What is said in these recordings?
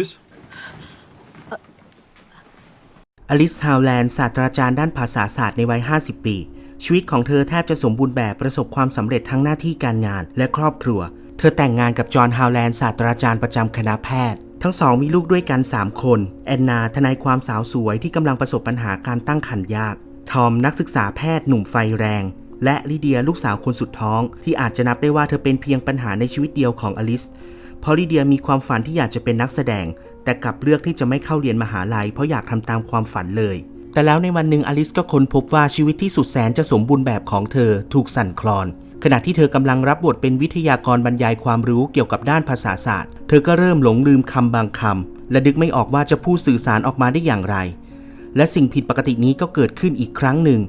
อลิสอลิสฮาวแลนด์ศาสตราจารย์ด้านภาษาศาสตร์ในวัย 50 ปี ชีวิตของเธอแทบจะสมบูรณ์แบบประสบความสำเร็จทั้งหน้าที่การงานและครอบครัว เธอแต่งงานกับจอห์นฮาวแลนด์ศาสตราจารย์ประจำคณะแพทย์ทั้งสองมีลูกด้วยกัน 3 คน แอนนา ทนายความสาวสวยที่กำลังประสบปัญหาการตั้งครรภ์ยาก ทอมนักศึกษาแพทย์หนุ่มไฟแรง และลิเดียลูกสาวคนสุดท้อง ที่อาจจะนับได้ว่าเธอเป็นเพียงปัญหาในชีวิตเดียวของอลิส เพราะลิเดียมีความฝันที่อยากจะเป็นนักแสดง แต่กลับเลือกที่จะไม่เข้าเรียนมหาลัยเพราะอยากทำตามความฝันเลย แต่แล้วในวันหนึ่งอลิสก็ค้นพบว่าชีวิตที่สุดแสนจะสมบูรณ์แบบของเธอถูกสั่นคลอน ขณะที่เธอกำลังรับบทเป็นวิทยากรบรรยายความรู้เกี่ยวกับด้านภาษาศาสตร์ เธอก็เริ่มหลงลืมคำบางคำและนึกไม่ออกว่าจะพูดสื่อสารออกมาได้อย่างไร และสิ่งผิดปกตินี้ก็เกิดขึ้นอีกครั้งหนึ่ง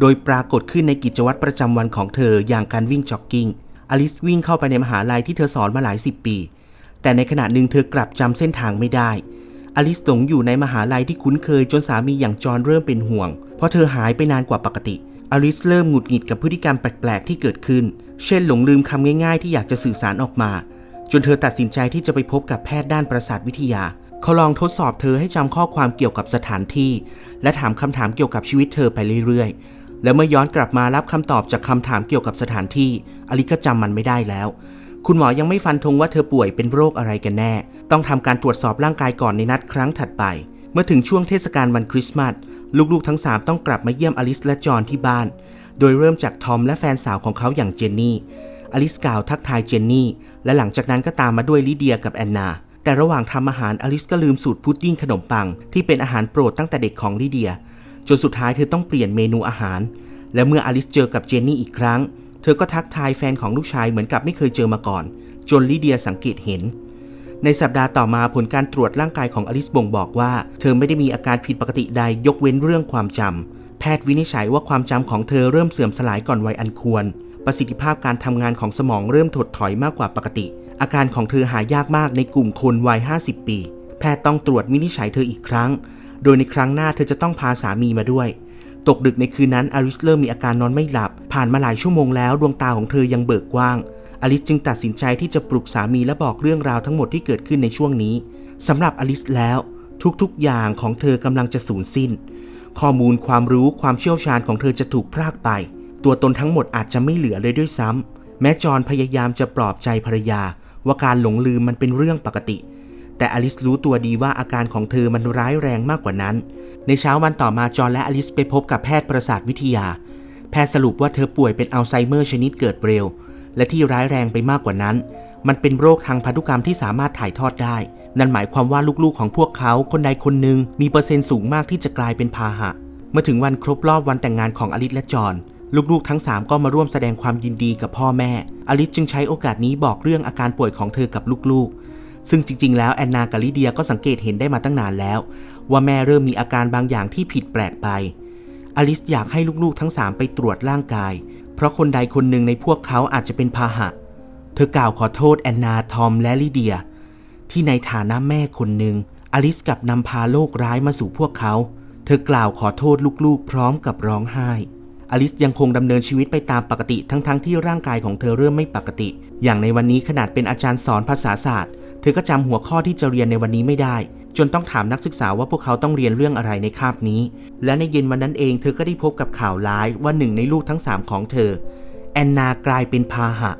โดยปรากฏขึ้นในกิจวัตรประจำวันของเธออย่างการวิ่งจ็อกกิ้งอลิสวิ่งเข้าไปในมหาลัยที่เธอสอนมาหลายสิบปี แต่ในขณะหนึ่งเธอกลับจำเส้นทางไม่ได้ อลิสหลงอยู่ในมหาลัยที่คุ้นเคยจนสามีอย่างจอห์นเริ่มเป็นห่วง เพราะเธอหายไปนานกว่าปกติ อลิสเริ่มหงุดหงิดกับพฤติกรรมแปลกๆที่เกิดขึ้น เช่นหลงลืมคำง่ายๆ ที่อยากจะสื่อสารออกมา จนเธอตัดสินใจที่จะไปพบกับแพทย์ด้านประสาทวิทยา เขาลองทดสอบเธอให้จำข้อความเกี่ยวกับสถานที่ และถามคำถามเกี่ยวกับชีวิตเธอไปเรื่อยๆ แล้วเมื่อย้อนกลับมารับคำตอบจากคำถามเกี่ยวกับสถานที่ อลิสก็จำมันไม่ได้แล้ว คุณหมอยังไม่ฟันธงว่าเธอป่วยเป็นโรคอะไรกันแน่ ต้องทำการตรวจสอบร่างกายก่อนในนัดครั้งถัดไป เมื่อถึงช่วงเทศกาลวันคริสต์มาส ลูกๆทั้ง 3 ต้องกลับมาเยี่ยมอลิสและจอห์นที่บ้าน โดยเริ่มจากทอมและแฟนสาวของเขาอย่างเจนนี่ อลิสกล่าวทักทายเจนนี่ และหลังจากนั้นก็ตามมาด้วยลิเดียกับแอนนา แต่ระหว่างทำอาหารอลิสก็ลืมสูตรพุดดิ้งขนมปัง ที่เป็นอาหารโปรดตั้งแต่เด็กของลิเดีย จนสุดท้ายเธอต้องเปลี่ยนเมนูอาหาร และเมื่ออลิสเจอกับเจนนี่อีกครั้ง เธอก็ทักทายแฟนของลูกชายเหมือนกับไม่เคยเจอมาก่อน จนลิเดียสังเกตเห็น ในสัปดาห์ต่อมาผลการตรวจร่างกายของอลิสบ่งบอกว่า เธอไม่ได้มีอาการผิดปกติใดยกเว้นเรื่องความจำแพทย์วินิจฉัยว่าความจำของเธอเริ่มเสื่อมสลายก่อนวัยอันควร ประสิทธิภาพการทำงานของสมองเริ่มถดถอยมากกว่าปกติ อาการของเธอหายากมากในกลุ่มคนวัย 50 ปี แพทย์ต้องตรวจวินิจฉัยเธออีกครั้ง โดยในครั้งหน้าเธอจะต้องพาสามีมาด้วย ตกดึกในคืนนั้นอลิสเริ่มมีอาการนอนไม่หลับ ผ่านมาหลายชั่วโมงแล้วดวงตาของเธอยังเบิกกว้าง อลิสจึงตัดสินใจที่จะปลุกสามีและบอกเรื่องราวทั้งหมดที่เกิดขึ้นในช่วงนี้สำหรับอลิสแล้ว ทุกๆอย่างของเธอกำลังจะสูญสิ้น ข้อมูลความรู้ความเชี่ยวชาญของเธอจะถูกพรากไป ตัวตนทั้งหมดอาจจะไม่เหลือเลยด้วยซ้ำแม้จอห์นพยายามจะปลอบใจภรรยา ว่าการหลงลืมมันเป็นเรื่องปกติ แต่อลิสรู้ตัวดีว่าอาการของเธอมันร้ายแรงมากกว่านั้น ในเช้าวันต่อมาจอห์นและอลิสไปพบกับแพทย์ประสาทวิทยา แพทย์สรุปว่าเธอป่วยเป็นอัลไซเมอร์ชนิดเกิดเร็ว และที่ร้ายแรงไปมากกว่านั้น มันเป็นโรคทางพันธุกรรมที่สามารถถ่ายทอดได้ นั่นหมายความว่าลูกๆของพวกเขาคนใดคนหนึ่งมีเปอร์เซ็นต์สูงมากที่จะกลายเป็นพาหะ เมื่อถึงวันครบรอบวันแต่งงานของอลิสและจอห์นลูกๆทั้ง 3 ก็มาร่วมแสดงความยินดีกับพ่อแม่ อลิสจึงใช้โอกาสนี้บอกเรื่องอาการป่วยของเธอกับลูกๆ ซึ่งจริงๆ แล้วแอนนากับลิเดียก็สังเกตเห็นได้มาตั้งนานแล้ว ว่าแม่เริ่มมีอาการบางอย่างที่ผิดแปลกไป อลิสอยากให้ลูกๆทั้ง3ไปตรวจร่างกาย เพราะคนใดคนหนึ่งในพวกเขาอาจจะเป็นพาหะ เธอกล่าวขอโทษแอนนา ทอม และลิเดีย ที่ในฐานะแม่คนหนึ่ง อลิสกลับนำพาโรคร้ายมาสู่พวกเขา เธอกล่าวขอโทษลูกๆ พร้อมกับร้องไห้ อลิสยังคงดำเนินชีวิตไปตามปกติทั้งๆทที่ร่างกายของเธอเริ่มไม่ปกติ อย่างในวันนี้ขนาดเป็นอาจารย์สอนภาษาศาสตร์ เธอก็จำหัวข้อที่จะเรียนในวันนี้ไม่ได้ จนต้องถามนักศึกษาว่าพวกเขาต้องเรียนเรื่องอะไรในคาบนี้ และในเย็นวันนั้นเองเธอก็ได้พบกับข่าวร้ายว่าหนึ่งในลูกทั้งสามของเธอ แอนนากลายเป็นพาหะ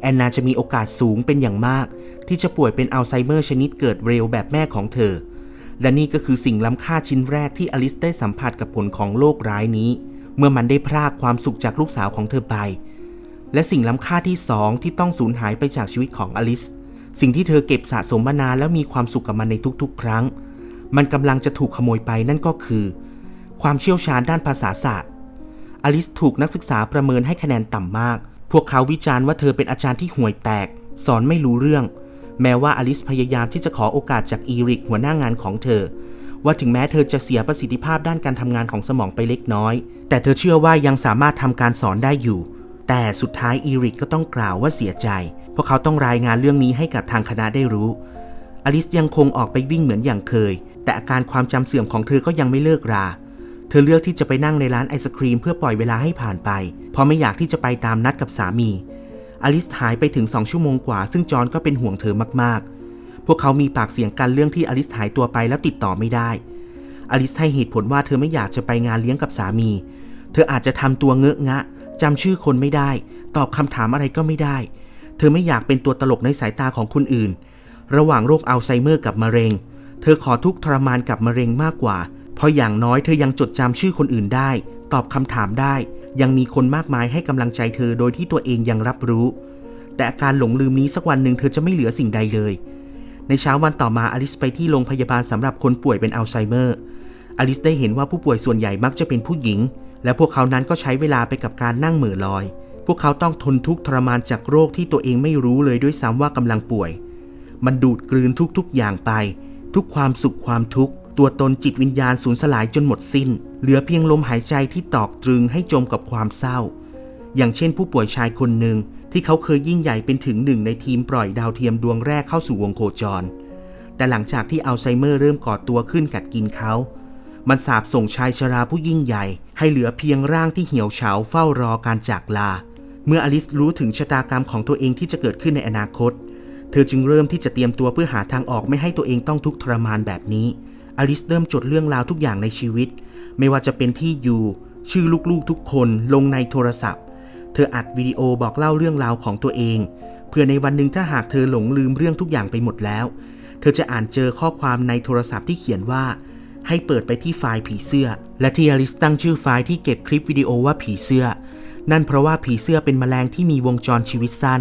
แอนนาจะมีโอกาสสูงเป็นอย่างมาก ที่จะป่วยเป็นอัลไซเมอร์ชนิดเกิดเร็วแบบแม่ของเธอ และนี่ก็คือสิ่งล้ำค่าชิ้นแรกที่อลิสได้สัมผัสกับผลของโรคร้ายนี้ เมื่อมันได้พรากความสุขจากลูกสาวของเธอไป และสิ่งล้ำค่าที่สองที่ต้องสูญหายไปจากชีวิตของอลิส สิ่งที่เธอเก็บสะสมมานานแล้วมีความสุขกับมันในทุกๆ ครั้ง มันกำลังจะถูกขโมยไปนั่นก็คือ ความเชี่ยวชาญด้านภาษาศาสตร์ อลิสถูกนักศึกษาประเมินให้คะแนนต่ำมาก พวกเขาวิจารณ์ว่าเธอเป็นอาจารย์ที่ห่วยแตก สอนไม่รู้เรื่อง แม้ว่าอลิสพยายามที่จะขอโอกาสจากอีริกหัวหน้างานของเธอ ว่าถึงแม้เธอจะเสียประสิทธิภาพด้านการทำงานของสมองไปเล็กน้อย แต่เธอเชื่อว่ายังสามารถทำการสอนได้อยู่ แต่สุดท้ายอีริกก็ต้องกล่าวว่าเสียใจ พราะเขาต้องรายงานเรื่องนี้ให้กับทางคณะได้รู้ อลิสยังคงออกไปวิ่งเหมือนอย่างเคย แต่อาการความจำเสื่อมของเธอก็ยังไม่เลิกรา เธอเลือกที่จะไปนั่งในร้านไอศครีมเพื่อปล่อยเวลาให้ผ่านไป เพราะไม่อยากที่จะไปตามนัดกับสามี อลิสหายไปถึง2ชั่วโมงกว่า ซึ่งจอห์นก็เป็นห่วงเธอมากๆ พวกเขามีปากเสียงกันเรื่องที่อลิสหายตัวไปแล้วติดต่อไม่ได้ อลิสให้เหตุผลว่าเธอไม่อยากจะไปงานเลี้ยงกับสามี เธออาจจะทำตัวเงอะงะจำชื่อคนไม่ได้ ตอบคำถามอะไรก็ไม่ได้ เธอไม่อยากเป็นตัวตลกในสายตาของคนอื่น ระหว่างโรคอัลไซเมอร์กับมะเร็ง เธอขอทุกทรมานกับมะเร็งมากกว่า เพราะอย่างน้อยเธอยังจดจำชื่อคนอื่นได้ ตอบคำถามได้ ยังมีคนมากมายให้กำลังใจเธอโดยที่ตัวเองยังรับรู้ แต่อาการหลงลืมนี้สักวันหนึ่งเธอจะไม่เหลือสิ่งใดเลย ในเช้าวันต่อมาอลิสไปที่โรงพยาบาลสำหรับคนป่วยเป็นอัลไซเมอร์ อลิสได้เห็นว่าผู้ป่วยส่วนใหญ่มักจะเป็นผู้หญิง และพวกเขานั้นก็ใช้เวลาไปกับการนั่งเหม่อลอย พวกเขาต้องทนทุกข์ทรมานจากโรคที่ตัวเองไม่รู้เลยด้วยซ้ำว่ากำลังป่วย มันดูดกลืนทุกๆอย่างไป ทุกความสุขความทุกข์ ตัวตนจิตวิญญาณสูญสลายจนหมดสิ้น เหลือเพียงลมหายใจที่ตอกตรึงให้จมกับความเศร้า อย่างเช่นผู้ป่วยชายคนหนึ่งที่เขาเคยยิ่งใหญ่เป็นถึงหนึ่งในทีมปล่อยดาวเทียมดวงแรกเข้าสู่วงโคจร แต่หลังจากที่อัลไซเมอร์เริ่มก่อตัวขึ้นกัดกินเขามันสาบส่งชายชราผู้ยิ่งใหญ่ ให้เหลือเพียงร่างที่เหี่ยวเฉาเฝ้ารอการจากลา เมื่ออลิสรู้ถึงชะตากรรมของตัวเองที่จะเกิดขึ้นในอนาคต เธอจึงเริ่มที่จะเตรียมตัวเพื่อหาทางออกไม่ให้ตัวเองต้องทุกข์ทรมานแบบนี้ อลิสเริ่มจดเรื่องราวทุกอย่างในชีวิต ไม่ว่าจะเป็นที่อยู่ ชื่อลูกๆทุกคนลงในโทรศัพท์ เธออัดวิดีโอบอกเล่าเรื่องราวของตัวเอง เพื่อในวันหนึ่งถ้าหากเธอหลงลืมเรื่องทุกอย่างไปหมดแล้ว เธอจะอ่านเจอข้อความในโทรศัพท์ที่เขียนว่า ให้เปิดไปที่ไฟล์ผีเสื้อ และที่อลิสตั้งชื่อไฟล์ที่เก็บคลิปวิดีโอว่าผีเสื้อ นั่นเพราะว่าผีเสื้อเป็นแมลงที่มีวงจรชีวิตสั้น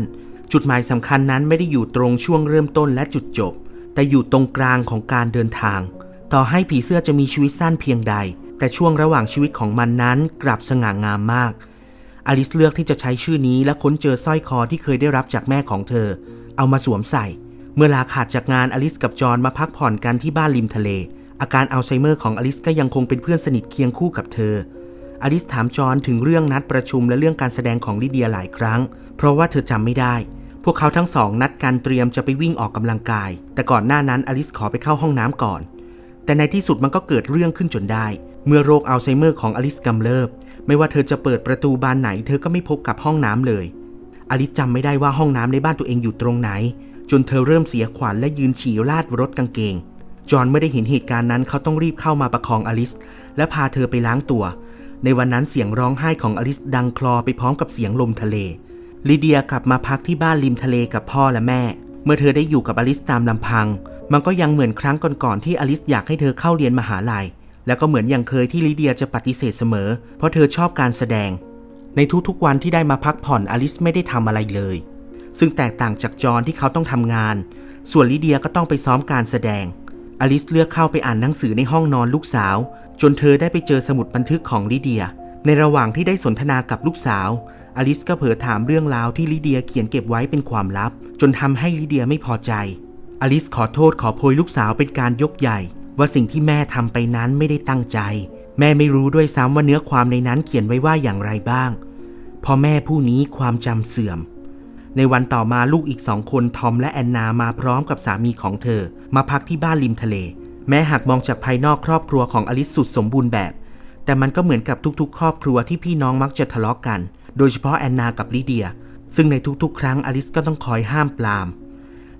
จุดหมายสำคัญนั้นไม่ได้อยู่ตรงช่วงเริ่มต้นและจุดจบ แต่อยู่ตรงกลางของการเดินทาง ต่อให้ผีเสื้อจะมีชีวิตสั้นเพียงใด แต่ช่วงระหว่างชีวิตของมันนั้นกลับสง่างามมาก อลิสเลือกที่จะใช้ชื่อนี้และค้นเจอสร้อยคอที่เคยได้รับจากแม่ของเธอ เอามาสวมใส่ เมื่อลาขาดจากงานอลิสกับจอห์นมาพักผ่อนกันที่บ้านริมทะเล อาการอัลไซเมอร์ของอลิสก็ยังคงเป็นเพื่อนสนิทเคียงคู่กับเธอ อลิสถามจอห์นถึงเรื่องนัดประชุมและเรื่องการแสดงของลิเดียหลายครั้ง เพราะว่าเธอจำไม่ได้ พวกเขาทั้งสองนัดกันเตรียมจะไปวิ่งออกกำลังกาย แต่ก่อนหน้านั้นอลิสขอไปเข้าห้องน้ำก่อน แต่ในที่สุดมันก็เกิดเรื่องขึ้นจนได้ เมื่อโรคอัลไซเมอร์ของอลิสกำเริบ ไม่ว่าเธอจะเปิดประตูบานไหน เธอก็ไม่พบกับห้องน้ำเลยอลิสจำไม่ได้ว่าห้องน้ำในบ้านตัวเองอยู่ตรงไหน จนเธอเริ่มเสียขวัญและยืนฉี่ลาดรถกางเกงจอห์นเมื่อได้เห็นเหตุการณ์นั้นเขาต้องรีบเข้ามาประคองอลิส และพาเธอไปล้างตัว ในวันนั้นเสียงร้องไห้ของอลิสดังคลอไปพร้อมกับเสียงลมทะเล ลิเดียกลับมาพักที่บ้านริมทะเลกับพ่อและแม่ เมื่อเธอได้อยู่กับอลิสตามลำพัง มันก็ยังเหมือนครั้งก่อนๆที่อลิสอยากให้เธอเข้าเรียนมหาลัย แล้วก็เหมือนอย่างเคยที่ลิเดียจะปฏิเสธเสมอ เพราะเธอชอบการแสดง ในทุกๆวันที่ได้มาพักผ่อนอลิสไม่ได้ทำอะไรเลย ซึ่งแตกต่างจากจอห์นที่เขาต้องทำงาน ส่วนลิเดียก็ต้องไปซ้อมการแสดงอลิสเลือกเข้าไปอ่านหนังสือในห้องนอนลูกสาว จนเธอได้ไปเจอสมุดบันทึกของลิเดีย ในระหว่างที่ได้สนทนากับลูกสาว อลิสก็เผลอถามเรื่องราวที่ลิเดียเขียนเก็บไว้เป็นความลับ จนทำให้ลิเดียไม่พอใจ อลิสขอโทษขอโพยลูกสาวเป็นการยกใหญ่ ว่าสิ่งที่แม่ทำไปนั้นไม่ได้ตั้งใจ แม่ไม่รู้ด้วยซ้ำว่าเนื้อความในนั้นเขียนไว้ว่าอย่างไรบ้างพอแม่ผู้นี้ความจำเสื่อม ในวันต่อมาลูกอีกสองคนทอมและแอนนามาพร้อมกับสามีของเธอ มาพักที่บ้านริมทะเล แม้หากมองจากภายนอกครอบครัวของอลิสสุดสมบูรณ์แบบ แต่มันก็เหมือนกับทุกๆ ครอบครัวที่พี่น้องมักจะทะเลาะกัน โดยเฉพาะแอนนากับลิเดีย ซึ่งในทุกๆ ครั้งอลิสก็ต้องคอยห้ามปราม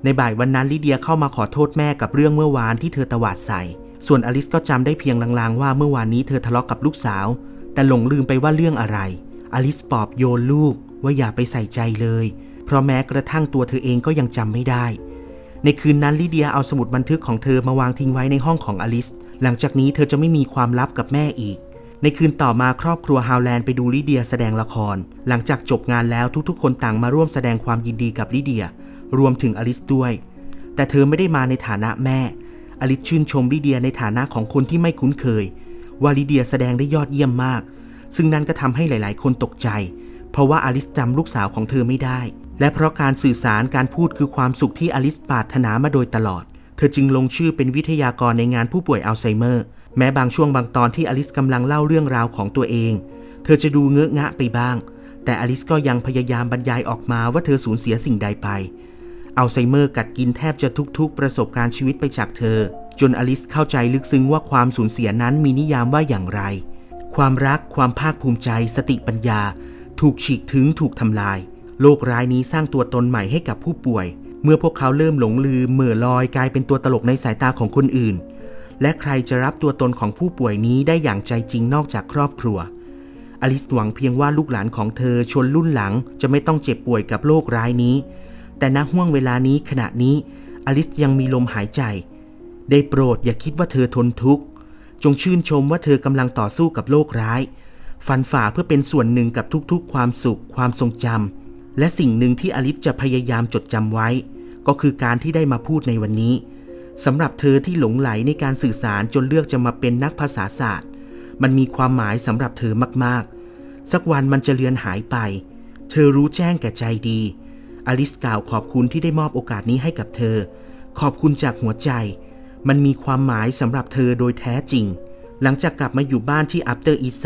ในบ่ายวันนั้นลิเดียเข้ามาขอโทษแม่กับเรื่องเมื่อวานที่เธอตวาดใส่ ส่วนอลิสก็จำได้เพียงลางๆว่าเมื่อวานนี้เธอทะเลาะกับลูกสาว แต่หลงลืมไปว่าเรื่องอะไร อลิสปอบโยนลูกว่าอย่าไปใส่ใจเลย เพราะแม้กระทั่งตัวเธอเองก็ยังจำไม่ได้ ในคืนนั้นลิเดียเอาสมุดบันทึกของเธอมาวางทิ้งไว้ในห้องของอลิส หลังจากนี้เธอจะไม่มีความลับกับแม่อีก ในคืนต่อมาครอบครัวฮาวแลนด์ไปดูลิเดียแสดงละคร หลังจากจบงานแล้วทุกๆ คนต่างมาร่วมแสดงความยินดีกับลิเดีย รวมถึงอลิสด้วย แต่เธอไม่ได้มาในฐานะแม่ อลิสชื่นชมลิเดียในฐานะของคนที่ไม่คุ้นเคย ว่าลิเดียแสดงได้ยอดเยี่ยมมาก ซึ่งนั่นก็ทำให้หลาย ๆ คนตกใจ เพราะว่าอลิสจำลูกสาวของเธอไม่ได้ และเพราะการสื่อสารการพูดคือความสุขที่อลิสปรารถนามาโดยตลอด เธอจึงลงชื่อเป็นวิทยากรในงานผู้ป่วยอัลไซเมอร์ แม้บางช่วงบางตอนที่อลิสกำลังเล่าเรื่องราวของตัวเอง เธอจะดูเงอะงะไปบ้าง แต่อลิสก็ยังพยายามบรรยายออกมาว่าเธอสูญเสียสิ่งใดไปอัลไซเมอร์กัดกินแทบจะทุกๆ ประสบการณ์ชีวิตไปจากเธอ จนอลิสเข้าใจลึกซึ้งว่าความสูญเสียนั้นมีนิยามว่าอย่างไร ความรัก ความภาคภูมิใจ สติปัญญา ถูกฉีกถึงถูกทำลาย โรคร้ายนี้สร้างตัวตนใหม่ให้กับผู้ป่วย เมื่อพวกเขาเริ่มหลงลืมเหม่อลอยกลายเป็นตัวตลกในสายตาของคนอื่น และใครจะรับตัวตนของผู้ป่วยนี้ได้อย่างใจจริงนอกจากครอบครัว อลิสหวังเพียงว่าลูกหลานของเธอชนรุ่นหลังจะไม่ต้องเจ็บป่วยกับโรคร้ายนี้ แต่ณห่วงเวลานี้ขณะนี้ อลิสยังมีลมหายใจ ได้โปรดอย่าคิดว่าเธอทนทุกข์ จงชื่นชมว่าเธอกำลังต่อสู้กับโรคร้าย ฟันฝ่าเพื่อเป็นส่วนหนึ่งกับทุกๆ ความสุข ความทรงจำ และสิ่งหนึ่งที่อลิสจะพยายามจดจำไว้ ก็คือการที่ได้มาพูดในวันนี้สำหรับเธอที่หลงไหลในการสื่อสารจนเลือกจะมาเป็นนักภาษาศาสตร์ มันมีความหมายสำหรับเธอมากๆ สักวันมันจะเลือนหายไป เธอรู้แจ้งแก่ใจดี อลิสกล่าวขอบคุณที่ได้มอบโอกาสนี้ให้กับเธอ ขอบคุณจากหัวใจ มันมีความหมายสำหรับเธอโดยแท้จริง หลังจากกลับมาอยู่บ้านที่อัปเตอร์อีไซ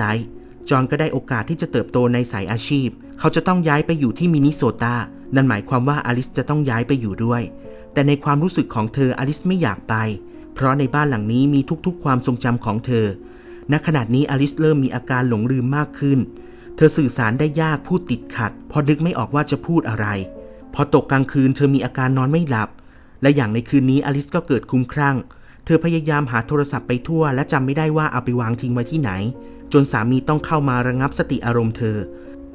จอนก็ได้โอกาสที่จะเติบโตในสายอาชีพ เขาจะต้องย้ายไปอยู่ที่มินิโซตา นั่นหมายความว่าอลิสจะต้องย้ายไปอยู่ด้วย แต่ในความรู้สึกของเธออลิสไม่อยากไป เพราะในบ้านหลังนี้มีทุกๆ ความทรงจำของเธอ ณ ขณะนี้อลิสเริ่มมีอาการหลงลืมมากขึ้น เธอสื่อสารได้ยากพูดติดขัดพราะนึกไม่ออกว่าจะพูดอะไร พอตกกลางคืนเธอมีอาการนอนไม่หลับ และอย่างในคืนนี้อลิสก็เกิดคุ้มคลั่ง เธอพยายามหาโทรศัพท์ไปทั่ว และจำไม่ได้ว่าเอาไปวางทิ้งไว้ที่ไหน จนสามีต้องเข้ามาระงับสติอารมณ์เธอ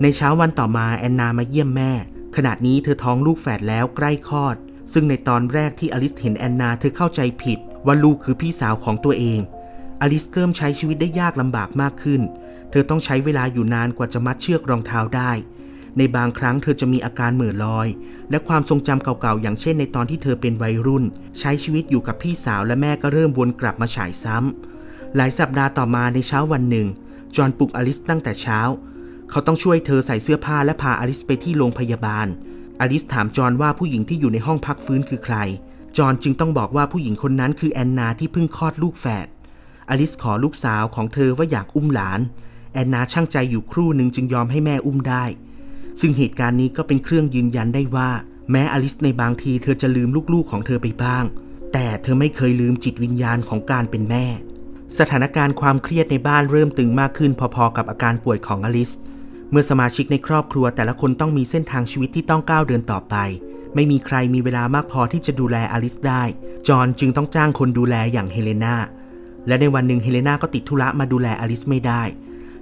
ในเช้าวันต่อมาแอนนามาเยี่ยมแม่ ขณะนี้เธอท้องลูกแฝดแล้วใกล้คลอด ซึ่งในตอนแรกที่อลิสเห็นแอนนาเธอเข้าใจผิด ว่าลูกคือพี่สาวของตัวเองอลิสเริ่มใช้ชีวิตได้ยากลำบากมากขึ้น เธอต้องใช้เวลาอยู่นานกว่าจะมัดเชือกรองเท้าได้ ในบางครั้งเธอจะมีอาการเหม่อลอย และความทรงจำเก่าๆ อย่างเช่นในตอนที่เธอเป็นวัยรุ่น ใช้ชีวิตอยู่กับพี่สาวและแม่ก็เริ่มวนกลับมาฉายซ้ำหลายสัปดาห์ต่อมาในเช้าวันหนึ่ง จอห์นปลุกอลิสตั้งแต่เช้า เขาต้องช่วยเธอใส่เสื้อผ้าและพาอลิสไปที่โรงพยาบาล อลิสถามจอห์นว่าผู้หญิงที่อยู่ในห้องพักฟื้นคือใคร จอห์นจึงต้องบอกว่าผู้หญิงคนนั้นคือแอนนาที่เพิ่งคลอดลูกแฝด อลิสขอลูกสาวของเธอว่าอยากอุ้มหลาน แอนนาช่างใจอยู่ครู่หนึ่งจึงยอมให้แม่อุ้มได้ ซึ่งเหตุการณ์นี้ก็เป็นเครื่องยืนยันได้ว่า แม้อลิสในบางทีเธอจะลืมลูกๆของเธอไปบ้าง แต่เธอไม่เคยลืมจิตวิญญาณของการเป็นแม่ สถานการณ์ความเครียดในบ้านเริ่มตึงมากขึ้นพอๆกับอาการป่วยของอลิส เมื่อสมาชิกในครอบครัวแต่ละคนต้องมีเส้นทางชีวิตที่ต้องก้าวเดินต่อไป ไม่มีใครมีเวลามากพอที่จะดูแลอลิสได้ จอห์นจึงต้องจ้างคนดูแลอย่างเฮเลนาและในวันหนึ่งเฮเลนาก็ติดธุระมาดูแลอลิสไม่ได้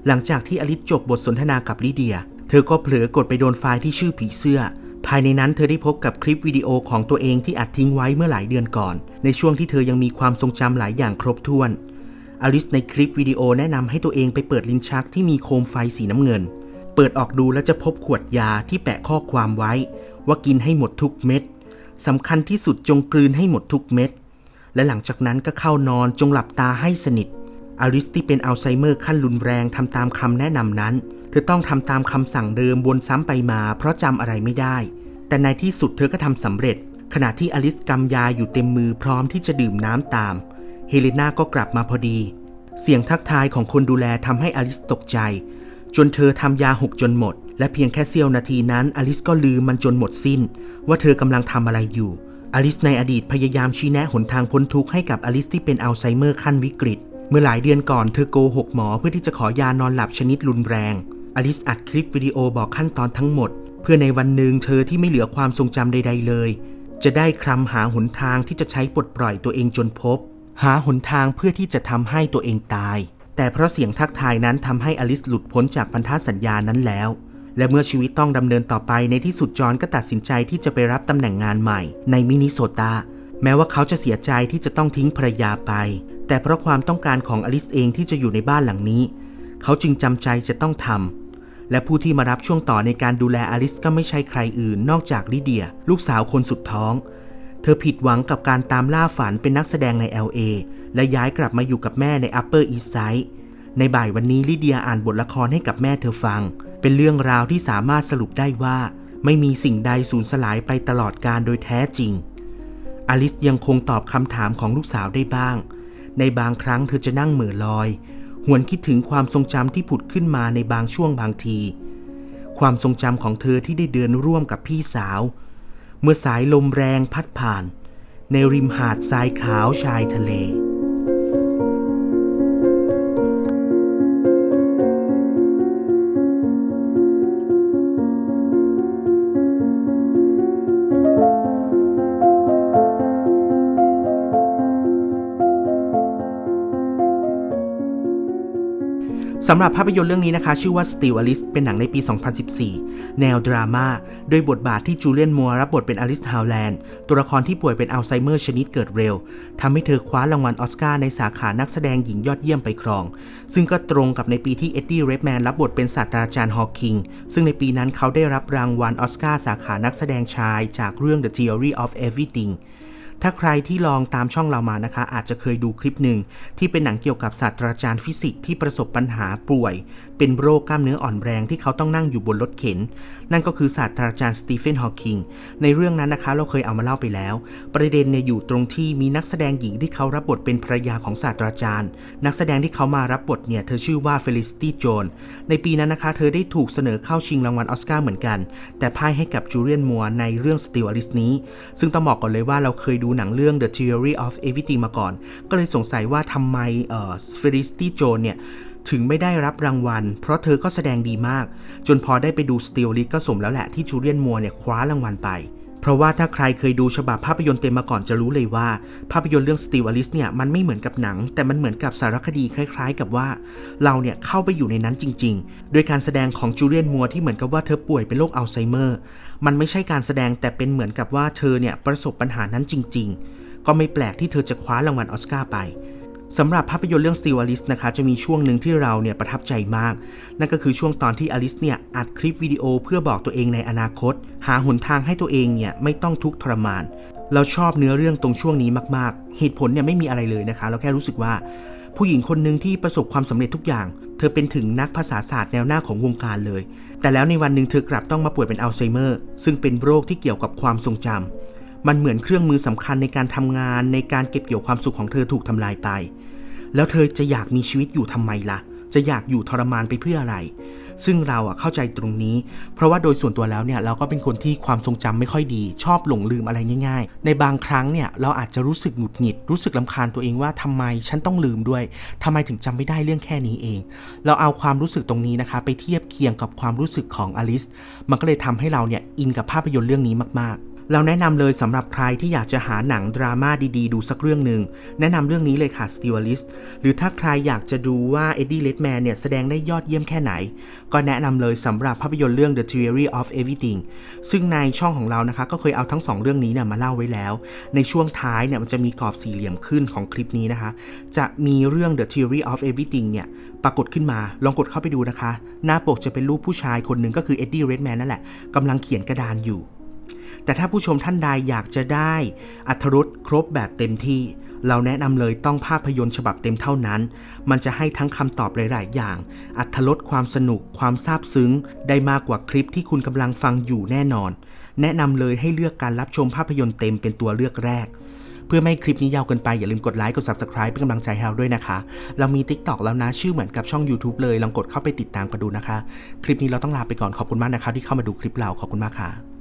หลังจากที่อลิสจบบทสนทนากับลิเดีย เธอก็เผลอกดไปโดนไฟล์ที่ชื่อผีเสื้อ ภายในนั้นเธอได้พบกับคลิปวิดีโอของตัวเองที่อัดทิ้งไว้เมื่อหลายเดือนก่อน ในช่วงที่เธอยังมีความทรงจำหลายอย่างครบถ้วน อลิสในคลิปวิดีโอแนะนำให้ตัวเองไปเปิดลิ้นชักที่มีโคมไฟสีน้ำเงิน เปิดออกดูแล้วจะพบขวดยาที่แปะข้อความไว้ ว่ากินให้หมดทุกเม็ดสำคัญที่สุดจงกลืนให้หมดทุกเม็ด และหลังจากนั้นก็เข้านอนจงหลับตาให้สนิท อลิสที่เป็นอัลไซเมอร์ขั้นรุนแรงทำตามคำแนะนำนั้น เธอต้องทำตามคำสั่งเดิมวนซ้ำไปมา เพราะจำอะไรไม่ได้ แต่ในที่สุดเธอก็ทำสำเร็จ ขณะที่อลิสกำยาอยู่เต็มมือพร้อมที่จะดื่มน้ำตาม เฮเลนาก็กลับมาพอดี เสียงทักทายของคนดูแลทำให้อลิสตกใจ จนเธอทำยาหกจนหมด และเพียงแค่เสี้ยวนาทีนั้น อลิสก็ลืมมันจนหมดสิ้น ว่าเธอกำลังทำอะไรอยู่ อลิสในอดีตพยายามชี้แนะหนทางพ้นทุกข์ให้กับอลิสที่เป็นอัลไซเมอร์ขั้นวิกฤต เมื่อหลายเดือนก่อนเธอโกหกหมอเพื่อที่จะขอยานอนหลับชนิดรุนแรง อลิสอัดคลิปวิดีโอบอกขั้นตอนทั้งหมด เพื่อในวันหนึ่งเธอที่ไม่เหลือความทรงจำใด ๆ เลย จะได้คลำหาหนทางที่จะใช้ปลดปล่อยตัวเองจนพบ หาหนทางเพื่อที่จะทำให้ตัวเองตาย แต่เพราะเสียงทักทายนั้นทำให้อลิสหลุดพ้นจากพันธสัญญานั้นแล้ว และเมื่อชีวิตต้องดำเนินต่อไปในที่สุดจอห์นก็ตัดสินใจที่จะไปรับตำแหน่งงานใหม่ ในมินนิโซตา แม้ว่าเขาจะเสียใจที่จะต้องทิ้งภรรยาไป แต่เพราะความต้องการของอลิสเองที่จะอยู่ในบ้านหลังนี้ เขาจึงจำใจจะต้องทำและผู้ที่มารับช่วงต่อในการดูแลอลิสก็ไม่ใช่ใครอื่นนอกจากลิเดีย ลูกสาวคนสุดท้อง เธอผิดหวังกับการตามล่าฝันเป็นนักแสดงใน LA และย้ายกลับมาอยู่กับแม่ใน Upper East Side ในบ่ายวันนี้ลิเดียอ่านบทละครให้กับแม่เธอฟัง เป็นเรื่องราวที่สามารถสรุปได้ว่า ไม่มีสิ่งใดสูญสลายไปตลอดการโดยแท้จริง อลิสยังคงตอบคำถามของลูกสาวได้บ้าง ในบางครั้งเธอจะนั่งเหม่อลอย หวนคิดถึงความทรงจำที่ผุดขึ้นมาในบางช่วงบางที ความทรงจำของเธอที่ได้เดินร่วมกับพี่สาว เมื่อสายลมแรงพัดผ่าน ในริมหาดทรายขาวชายทะเล สำหรับภาพยนตร์เรื่องนี้นะคะ ชื่อว่า Still Alice เป็นหนังในปี 2014 แนวดราม่า โดยบทบาทที่จูเลียนมัวรับบทเป็นอลิสฮาวแลนด์ ตัวละครที่ป่วยเป็นอัลไซเมอร์ชนิดเกิดเร็ว ทำให้เธอคว้ารางวัลออสการ์ในสาขานักแสดงหญิงยอดเยี่ยมไปครอง ซึ่งก็ตรงกับในปีที่เอ็ดดี้ เรดแมนรับบทเป็นศาสตราจารย์ฮอว์คิง ซึ่งในปีนั้นเขาได้รับรางวัลออสการ์สาขานักแสดงชาย จากเรื่อง The Theory of Everything ถ้าใครที่ลองตามช่องเรามานะคะ อาจจะเคยดูคลิปหนึ่งที่เป็นหนังเกี่ยวกับศาสตราจารย์ฟิสิกส์ที่ประสบปัญหาป่วย เป็นโรคกล้ามเนื้ออ่อนแรงที่เขาต้องนั่งอยู่บนรถเข็น นั่นก็คือศาสตราจารย์สตีเฟนฮอว์คิงในเรื่องนั้นนะคะ เราเคยเอามาเล่าไปแล้ว ประเด็นเนี่ยอยู่ตรงที่มีนักแสดงหญิงที่เขารับบทเป็นภรรยาของศาสตราจารย์ นักแสดงที่เขามารับบทเนี่ยเธอชื่อว่าเฟลิซิตี้โจนในปีนั้นนะคะ เธอได้ถูกเสนอเข้าชิงรางวัลออสการ์เหมือนกัน แต่พ่ายให้กับจูเลียนมัวในเรื่อง Still Alice นี้ ซึ่งต้องบอกก่อนเลยว่าเราเคยดูหนังเรื่อง The Theory of Everything มาก่อน ก็เลยสงสัยว่าทำไมเอ่อเฟลิซิตี้โจนเนี่ย ถึงไม่ได้รับรางวัล เพราะเธอก็แสดงดีมาก จนพอได้ไปดูสติลลิ t ก็สมแล้วแหละที่จูเลียนมัวเนี่ยคว้ารางวัลไป เพราะว่าถ้าใครเคยดูฉบับภาพยนตร์เต็มมาก่อนจะรู้เลยว่า ภาพยนตร์เรื่อง Still Alice เนี่ยมันไม่เหมือนกับหนัง แต่มันเหมือนกับสารคดีคล้าย ๆ กับว่า เราเนี่ยเข้าไปอยู่ในนั้นจริง ๆ โดยการแสดงของจูเลียนมัวที่เหมือนกับว่าเธอป่วยเป็นโรคอัลไซเมอร์ มันไม่ใช่การแสดงแต่เป็นเหมือนกับว่าเธอเนี่ยประสบปัญหานั้นจริง ๆ ก็ไม่แปลกที่เธอจะคว้ารางวัลออสการ์ไปสำหรับภาพยนตร์เรื่อง Still Alice นะคะ จะมีช่วงหนึ่งที่เราเนี่ยประทับใจมาก นั่นก็คือช่วงตอนที่อลิสเนี่ยอัดคลิปวิดีโอเพื่อบอกตัวเองในอนาคต หาหนทางให้ตัวเองเนี่ยไม่ต้องทุกข์ทรมาน เราชอบเนื้อเรื่องตรงช่วงนี้มาก ๆ เหตุผลเนี่ยไม่มีอะไรเลยนะคะ เราแค่รู้สึกว่า ผู้หญิงคนหนึ่งที่ประสบความสำเร็จทุกอย่าง เธอเป็นถึงนักภาษาศาสตร์แนวหน้าของวงการเลย แต่แล้วในวันหนึ่งเธอกลับต้องมาป่วยเป็นอัลไซเมอร์ ซึ่งเป็นโรคที่เกี่ยวกับความทรงจำมันเหมือนเครื่องมือสำคัญในการทำงาน ในการเก็บเกี่ยวความสุขของเธอถูกทำลายไป แล้วเธอจะอยากมีชีวิตอยู่ทำไมล่ะ จะอยากอยู่ทรมานไปเพื่ออะไร ซึ่งเราอะเข้าใจตรงนี้ เพราะว่าโดยส่วนตัวแล้วเนี่ยเราก็เป็นคนที่ความทรงจำไม่ค่อยดี ชอบหลงลืมอะไรง่าย ๆ ในบางครั้งเนี่ยเราอาจจะรู้สึกหงุดหงิด รู้สึกลำคาญตัวเองว่าทำไมฉันต้องลืมด้วยทำไมถึงจำไม่ได้เรื่องแค่นี้เอง เราเอาความรู้สึกตรงนี้นะคะ ไปเทียบเคียงกับความรู้สึกของอลิสมันก็เลยทำให้เราเนี่ยอินกับภาพยนตร์เรื่องนี้มากๆ เราแนะนำเลยสำหรับใครที่อยากจะหาหนังดราม่าดี ๆ ดูสักเรื่องหนึ่ง แนะนำเรื่องนี้เลยค่ะ Still Alice หรือถ้าใครอยากจะดูว่าเอ็ดดี้เลดแมนเนี่ยแสดงได้ยอดเยี่ยมแค่ไหน ก็แนะนำเลยสำหรับภาพยนตร์เรื่อง The Theory of Everything ซึ่งในช่องของเรานะคะ ก็เคยเอาทั้งสองเรื่องนี้เนี่ยมาเล่าไว้แล้ว ในช่วงท้ายเนี่ยมันจะมีกรอบสี่เหลี่ยมขึ้นของคลิปนี้นะคะ จะมีเรื่อง The Theory of Everything เนี่ยปรากฏขึ้นมา ลองกดเข้าไปดูนะคะ หน้าปกจะเป็นรูปผู้ชายคนหนึ่งก็คือเอ็ดดี้เรดแมนนั่นแหละกำลังเขียนกระดานอยู่ แต่ถ้าผู้ชมท่านใดอยากจะได้อัธรสครบแบบเต็มที่ เราแนะนำเลยต้องภาพยนตร์ฉบับเต็มเท่านั้น มันจะให้ทั้งคำตอบหลาย ๆ อย่าง อัธรสความสนุก ความซาบซึ้ง ได้มากกว่าคลิปที่คุณกำลังฟังอยู่แน่นอน แนะนำเลยให้เลือกการรับชมภาพยนตร์เต็มเป็นตัวเลือกแรกเพื่อไม่ให้คลิปนี้ยาวเกินไป อย่าลืมกดไลค์กด Subscribe เป็นกำลังใจให้เราด้วยนะคะ เรามี TikTok แล้วนะ ชื่อเหมือนกับช่อง YouTube เลย ลองกดเข้าไปติดตามกันดูนะคะ คลิปนี้เราต้องลาไปก่อนขอบคุณมากนะคะ ที่เข้ามาดูคลิปเราขอบคุณมากค่ะ